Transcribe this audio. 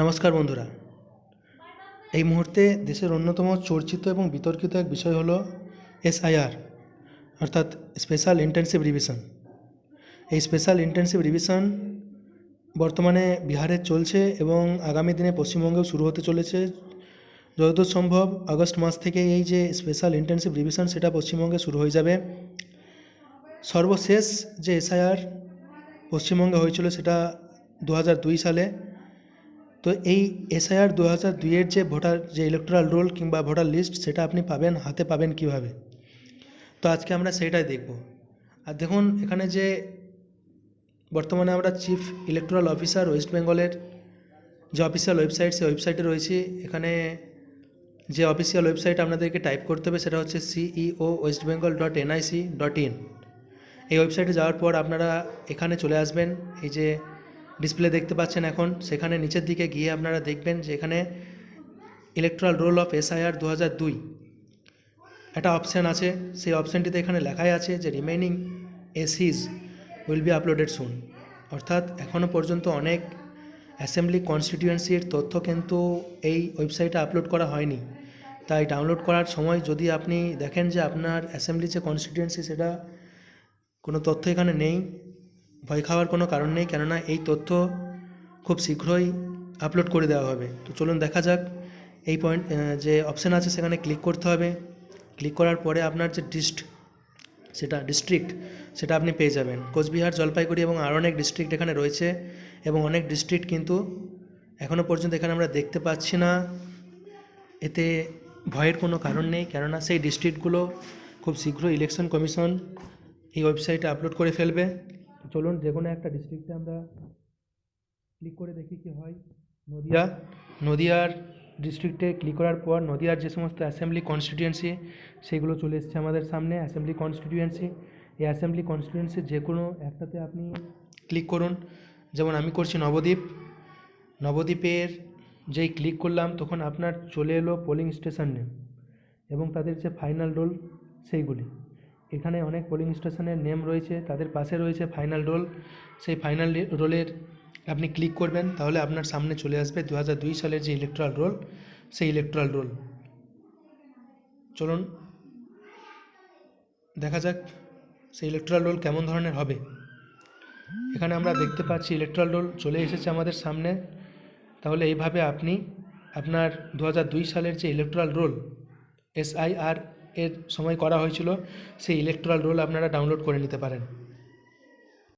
নমস্কার বন্ধুরা। এই মুহূর্তে দেশের অন্যতম চর্চিত এবং বিতর্কিত এক বিষয় হলো এসআইআর, অর্থাৎ স্পেশাল ইন্টেনসিভ রিভিশন। এই স্পেশাল ইন্টেনসিভ রিভিশন বর্তমানে বিহারে চলছে এবং আগামী দিনে পশ্চিমবঙ্গেও শুরু হতে চলেছে। যতদূর সম্ভব আগস্ট মাস থেকে এই যে স্পেশাল ইন্টেনসিভ রিভিশন, সেটা পশ্চিমবঙ্গে শুরু হয়ে যাবে। সর্বশেষ যে এসআইআর পশ্চিমবঙ্গে হয়েছিল, সেটা দু সালে তো এই এসআইআর দু হাজার দুইয়ের যে ভোটার, যে ইলেকট্রাল রোল কিংবা ভোটার লিস্ট সেটা আপনি পাবেন, হাতে পাবেন কীভাবে? তো আজকে আমরা সেইটাই দেখব। আর দেখুন, এখানে যে বর্তমানে আমরা চিফ ইলেকট্রাল অফিসার ওয়েস্ট বেঙ্গলের যে অফিসিয়াল ওয়েবসাইট সেই ওয়েবসাইটে রয়েছি। এখানে যে অফিসিয়াল ওয়েবসাইট আপনাদেরকে টাইপ করতে হবে, সেটা হচ্ছে CEO West Bengal dot NIC dot in এই ওয়েবসাইটে যাওয়ার পর আপনারা এখানে চলে আসবেন। এই যে ডিসপ্লে দেখতে পাচ্ছেন এখন। সেখানে নিচের দিকে গিয়ে আপনারা দেখবেন যে এখানে ইলেকট্রাল রোল অফ এসআইআর দু হাজার দুই। একটা অপশান আছে। সেই অপশানটিতে এখানে লেখাই আছে যে remaining ACs will be uploaded soon অর্থাৎ এখনও পর্যন্ত অনেক অ্যাসেম্বলি কনস্টিটিউয়েন্সির তথ্য কিন্তু এই ওয়েবসাইটে আপলোড করা হয়নি। তাই ডাউনলোড করার সময় যদি আপনি দেখেন যে আপনার অ্যাসেম্বলি যে কনস্টিটিউয়েন্সি সেটা কোনো তথ্য এখানে নেই ভয় খাওয়ার কোনো কারণ নেই, কেননা এই তথ্য খুব শীঘ্রই আপলোড করে দেওয়া হবে। তো চলুন দেখা যাক এই পয়েন্ট যে অপশান আছে সেখানে ক্লিক করতে হবে। ক্লিক করার পরে আপনার যে ডিস্ট সেটা ডিস্ট্রিক্ট সেটা আপনি পেয়ে যাবেন। কোচবিহার, জলপাইগুড়ি এবং আরও অনেক ডিস্ট্রিক্ট এখানে রয়েছে এবং অনেক ডিস্ট্রিক্ট কিন্তু এখনও পর্যন্ত এখানে আমরা দেখতে পাচ্ছি না। এতে ভয়ের কোনো কারণ নেই, কেননা সেই ডিস্ট্রিক্টগুলো খুব শীঘ্র ইলেকশন কমিশন এই ওয়েবসাইটে আপলোড করে ফেলবে। চলুন যে কোনো একটা ডিস্ট্রিক্টে আমরা ক্লিক করে দেখি কি হয়। নদিয়া, নদিয়ার ডিস্ট্রিক্টে ক্লিক করার পর নদিয়ার যে সমস্ত অ্যাসেম্বলি কনস্টিটিউয়েন্সি সেগুলো চলে এসছে আমাদের সামনে অ্যাসেম্বলি কনস্টিটিউয়েন্সি এই অ্যাসেম্বলি কনস্টিটিউয়েন্সি যে কোনো একটাতে আপনি ক্লিক করুন। যেমন আমি করছি নবদ্বীপ। নবদ্বীপের যেই ক্লিক করলাম, তখন আপনার চলে এলো পোলিং স্টেশন এবং তাদের যে ফাইনাল রোল সেইগুলি। এখানে অনেক পোলিং স্টেশনের নেম রয়েছে, তাদের পাশে রয়েছে ফাইনাল রোল সেই ফাইনাল রোলের আপনি ক্লিক করবেন, তাহলে আপনার সামনে চলে আসবে দু হাজার দুই সালের যে ইলেকট্রাল রোল সেই ইলেকট্রাল রোল চলুন, দেখা যাক সেই ইলেকট্রাল রোল কেমন ধরনের হবে। এখানে আমরা দেখতে পাচ্ছি ইলেকট্রাল রোল চলে এসেছে আমাদের সামনে। তাহলে এইভাবে আপনি আপনার দু সালের যে ইলেকট্রাল রোল এসআইআর এর সময় করা হয়েছিল সেই ইলেকট্রাল রোল আপনারা ডাউনলোড করে নিতে পারেন।